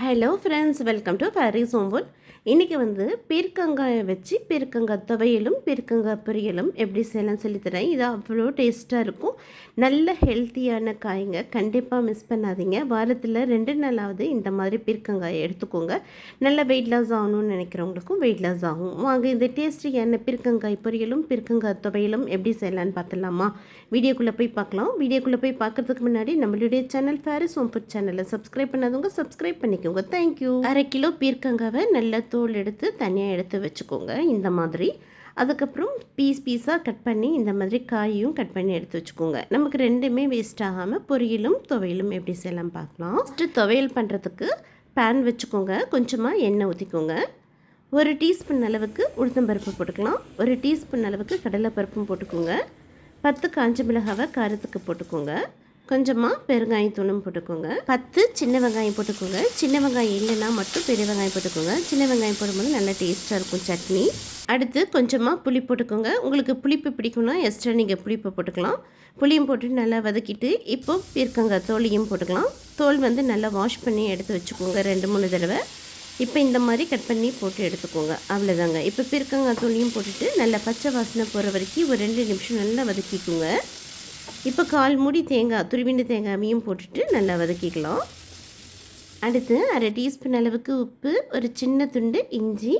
Hello friends welcome to ஃபேரி ஓம்பூல் இன்றைக்கி வந்து பீர்க்கங்காயை வச்சு பீர்க்கங்காய் துவையலும் பீர்க்கங்காய் பொரியலும் எப்படி செய்யலாம் சொல்லித்தரேன் இது அவ்வளோ டேஸ்ட்டாக இருக்கும். நல்ல ஹெல்த்தியான காய்ங்க. கண்டிப்பாக மிஸ் பண்ணாதீங்க. வாரத்தில் ரெண்டு நாளாவது இந்த மாதிரி பீர்க்கங்காயை எடுத்துக்கோங்க. நல்ல வெயிட் லாஸ் ஆகணும்னு நினைக்கிறவங்களுக்கும் வெயிட் லாஸ் ஆகும். வாங்க இந்த டேஸ்டியான பீர்க்கங்காய் பொரியலும் பீர்க்கங்காய் துவையலும் எப்படி செய்யலான்னு பார்த்துலாமா வீடியோக்குள்ளே போய் பார்க்கலாம். வீடியோக்குள்ளே போய் பார்க்குறதுக்கு முன்னாடி நம்மளுடைய சேனல் ஃபேரி ஓம்புட் சேனலை சப்ஸ்கிரைப் பண்ணாதவங்க சப்ஸ்கிரைப் பண்ணிக்கோங்க தேங்க்யூ அரை கிலோ பீர்க்கங்காவை நல்லா தோல் எடுத்து தனியாக எடுத்து வச்சுக்கோங்க. இந்த மாதிரி. அதுக்கப்புறம் பீஸ் பீஸாக கட் பண்ணி இந்த மாதிரி காயும் கட் பண்ணி எடுத்து வச்சுக்கோங்க. நமக்கு ரெண்டுமே வேஸ்ட் ஆகாமல் பொரியலும் துவையலும் எப்படி செய்யலாம் பார்க்கலாம். ஃபஸ்ட்டு துவையல் பண்ணுறதுக்கு பேன் வச்சுக்கோங்க. கொஞ்சமாக எண்ணெய் ஊற்றிக்கோங்க ஒரு டீஸ்பூன் அளவுக்கு உளுத்தம்பருப்பு போட்டுக்கலாம். ஒரு டீஸ்பூன் அளவுக்கு கடலைப்பருப்பும் போட்டுக்கோங்க. பத்து காஞ்ச மிளகாவை காரத்துக்கு போட்டுக்கோங்க. கொஞ்சமாக பெருங்காயத்தூளும் போட்டுக்கோங்க. பத்து சின்ன வெங்காயம் போட்டுக்கோங்க. சின்ன வெங்காயம் இல்லைன்னா மட்டும் பெரிய வெங்காயம் போட்டுக்கோங்க. சின்ன வெங்காயம் போடும்போது நல்லா டேஸ்ட்டாக இருக்கும் சட்னி. அடுத்து கொஞ்சமாக புளி போட்டுக்கோங்க. உங்களுக்கு புளிப்பு பிடிக்கும்னா எக்ஸ்ட்ரா நீங்கள் புளிப்பு போட்டுக்கலாம். புளியும் போட்டு நல்லா வதக்கிட்டு இப்போ பீர்க்கங்காய் தோலையும் போட்டுக்கலாம். தோல் வந்து நல்லா வாஷ் பண்ணி எடுத்து வச்சுக்கோங்க. ரெண்டு மூணு தடவை. இப்போ இந்த மாதிரி கட் பண்ணி போட்டு எடுத்துக்கோங்க. அவ்வளோதாங்க இப்போ பிற்கங்காய் தூளியும் போட்டுட்டு நல்லா பச்சை வாசனை போகிற வரைக்கும் ஒரு ரெண்டு நிமிஷம் நல்லா வதக்கிக்கோங்க. இப்போ கால் மூடி தேங்காய் துருவிண்டு தேங்காயையும் போட்டுட்டு நல்லா வதக்கிக்கலாம். அடுத்து அரை டீஸ்பூன் அளவுக்கு உப்பு ஒரு சின்ன துண்டு இஞ்சி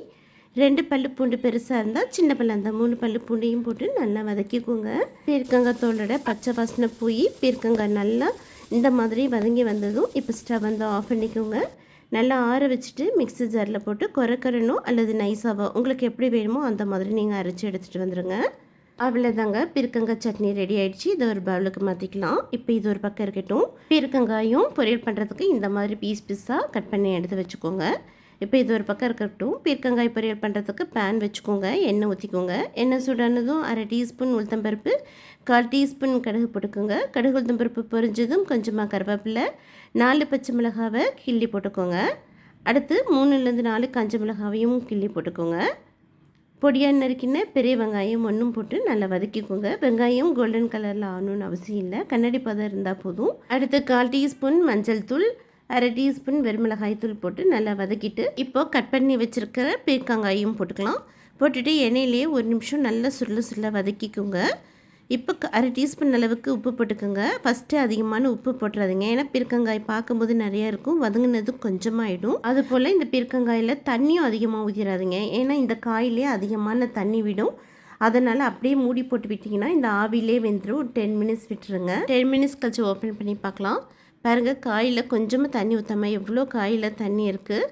ரெண்டு பல்லு பூண்டு பெருசாக இருந்தால் சின்ன பல்லு அந்த மூணு பல்லு பூண்டையும் போட்டு நல்லா வதக்கிக்கோங்க. பீர்க்கங்காய் தோலோட பச்சை வாசனை போய் பீர்க்கங்காய் நல்லா இந்த மாதிரி வதங்கி வந்ததும் இப்போ ஸ்டவ் வந்து ஆஃப் பண்ணிக்கோங்க. நல்லா ஆற வச்சுட்டு மிக்ஸி ஜாரில் போட்டு குறைக்கறனோ அல்லது நைஸாவோ உங்களுக்கு எப்படி வேணுமோ அந்த மாதிரி நீங்கள் அரைச்சி எடுத்துகிட்டு வந்துடுங்க அவ்வளோதாங்க பீர்க்கங்காய் சட்னி ரெடி ஆகிடுச்சு இதை ஒரு பவுலுக்கு மாற்றிக்கலாம் இப்போ இது ஒரு பக்கம் இருக்கட்டும். பீர்க்கங்காயும் பொரியல் பண்ணுறதுக்கு இந்த மாதிரி பீஸ் பீஸாக கட் பண்ணி எடுத்து வச்சுக்கோங்க. இப்போ இது ஒரு பக்கம் இருக்கட்டும். பீர்க்கங்காய் பொரியல் பண்ணுறதுக்கு பேன் வச்சுக்கோங்க. எண்ணெய் ஊற்றிக்கோங்க எண்ணெய் சுடானதும் அரை டீஸ்பூன் உளுத்தம்பருப்பு கால் டீஸ்பூன் கடுகு போட்டுக்கோங்க. கடுகு உளுத்தம்பருப்பு பொரிஞ்சதும் கொஞ்சமாக கருவேப்பிலை நாலு பச்சை மிளகாவை கிள்ளி போட்டுக்கோங்க. அடுத்து மூணுலேருந்து நாலு காஞ்ச மிளகாவையும் கிள்ளி போட்டுக்கோங்க. பொடியாக நறுக்கின பெரிய வெங்காயம் ஒன்றும் போட்டு நல்லா வதக்கிக்கோங்க. வெங்காயம் கோல்டன் கலரில் ஆகணும்னு அவசியம் இல்லை. கண்ணாடி பதம் இருந்தால் போதும். அடுத்து கால் டீஸ்பூன் மஞ்சள் தூள் அரை டீஸ்பூன் வெறுமிளகாய் தூள் போட்டு நல்லா வதக்கிட்டு இப்போது கட் பண்ணி வச்சுருக்கிற பீர்க்கங்காயும் போட்டுக்கலாம். போட்டுட்டு எண்ணெயிலேயே ஒரு நிமிஷம் நல்லா சுருள சுருள வதக்கிக்கோங்க. இப்போ அரை டீஸ்பூன் அளவுக்கு உப்பு போட்டுக்கோங்க. ஃபஸ்ட்டு அதிகமான உப்பு போட்டுறாதீங்க. ஏன்னா பீர்க்கங்காய் பார்க்கும்போது நிறையா இருக்கும். வதங்கினது கொஞ்சமாகிடும் அது போல் இந்த பீர்க்கங்காயில் தண்ணியும் அதிகமாக ஊற்றிடாதீங்க ஏன்னா இந்த காயிலே அதிகமான தண்ணி விடும். அதனால் அப்படியே மூடி போட்டு விட்டிங்கன்னா இந்த ஆவிலே வெந்துடும் ஒரு டென் மினிட்ஸ் விட்டுருங்க. டென் மினிட்ஸ் கழிச்சு ஓப்பன் பண்ணி பார்க்கலாம். பாருங்கள் காயில் கொஞ்சமாக தண்ணி ஊற்றாமல் எவ்வளோ காயில் தண்ணி இருக்குது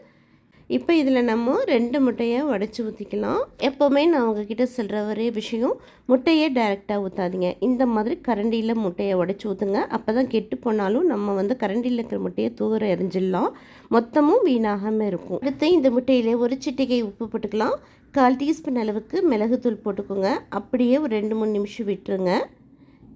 இப்போ இதில் நம்ம ரெண்டு முட்டையை உடச்சி ஊற்றிக்கலாம். எப்போவுமே நான் உங்ககிட்ட சொல்கிற ஒரே விஷயம் முட்டையை டைரெக்டாக ஊற்றாதீங்க இந்த மாதிரி கரண்டியில் முட்டையை உடச்சி ஊற்றுங்க அப்போ தான் கெட்டு போனாலும் நம்ம வந்து கரண்டியில் இருக்கிற முட்டையை தூர எரிஞ்சிடலாம் மொத்தமும் வீணாகாமல் இருக்கும். அடுத்து இந்த முட்டையில் ஒரு சிட்டிகை உப்பு போட்டுக்கலாம். கால் டீஸ்பூன் அளவுக்கு மிளகுத்தூள் போட்டுக்கோங்க. அப்படியே ஒரு ரெண்டு மூணு நிமிஷம் விட்டுருங்க.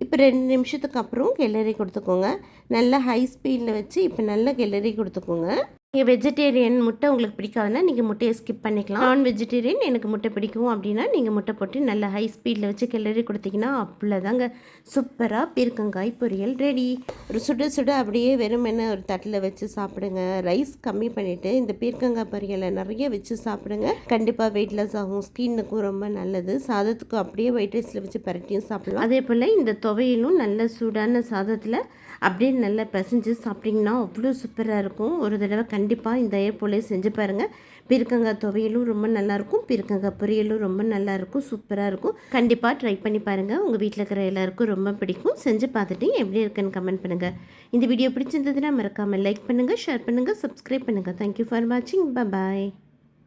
இப்போ ரெண்டு நிமிஷத்துக்கு அப்புறம் கிளறி கொடுத்துக்கோங்க. நல்லா ஹை ஸ்பீடில் வச்சு இப்போ நல்லா கிளறி கொடுத்துக்கோங்க. நீங்கள் வெஜிடேரியன் முட்டை உங்களுக்கு பிடிக்காதுன்னா நீங்கள் முட்டையை ஸ்கிப் பண்ணிக்கலாம். நான் வெஜிடேரியன் எனக்கு முட்டை பிடிக்கும் அப்படின்னா நீங்கள் முட்டை போட்டு நல்லா ஹை ஸ்பீடில் வச்சு கிளறி கொடுத்தீங்கன்னா அவ்வளோதாங்க சூப்பராக பீர்க்கங்காய் பொரியல் ரெடி ஒரு சுட சுட அப்படியே வெறுமென ஒரு தட்டில் வச்சு சாப்பிடுங்க. ரைஸ் கம்மி பண்ணிவிட்டு இந்த பீர்க்கங்காய் பொரியலை நிறைய வச்சு சாப்பிடுங்க. கண்டிப்பாக வெயிட் லாஸ் ஆகும். ஸ்கின்னுக்கும் ரொம்ப நல்லது. சாதத்துக்கும் அப்படியே ஒயிட் ரைஸில் வச்சு பரட்டியும் சாப்பிடலாம். அதே போல் இந்த துவையிலும் நல்ல சூடான சாதத்தில் அப்படியே நல்லா பிசைஞ்சு சாப்பிட்டிங்கன்னா அவ்வளோ சூப்பராக இருக்கும். ஒரு தடவை கண்டிப்பாக இந்த போலே செஞ்சு பாருங்கள் பீர்க்கங்காய் துவையலும் ரொம்ப நல்லாயிருக்கும். பீர்க்கங்காய் பொரியலும் ரொம்ப நல்லாயிருக்கும். சூப்பராக இருக்கும். கண்டிப்பாக ட்ரை பண்ணி பாருங்கள் உங்கள் வீட்டில் இருக்கிற எல்லாருக்கும் ரொம்ப பிடிக்கும். செஞ்சு பார்த்துட்டு எப்படி இருக்குன்னு கமெண்ட் பண்ணுங்கள் இந்த வீடியோ பிடிச்சிருந்ததுன்னா மறக்காமல் லைக் பண்ணுங்கள் ஷேர் பண்ணுங்கள் சப்ஸ்கிரைப் பண்ணுங்கள் தேங்க்யூ ஃபார் வாட்சிங் பாய்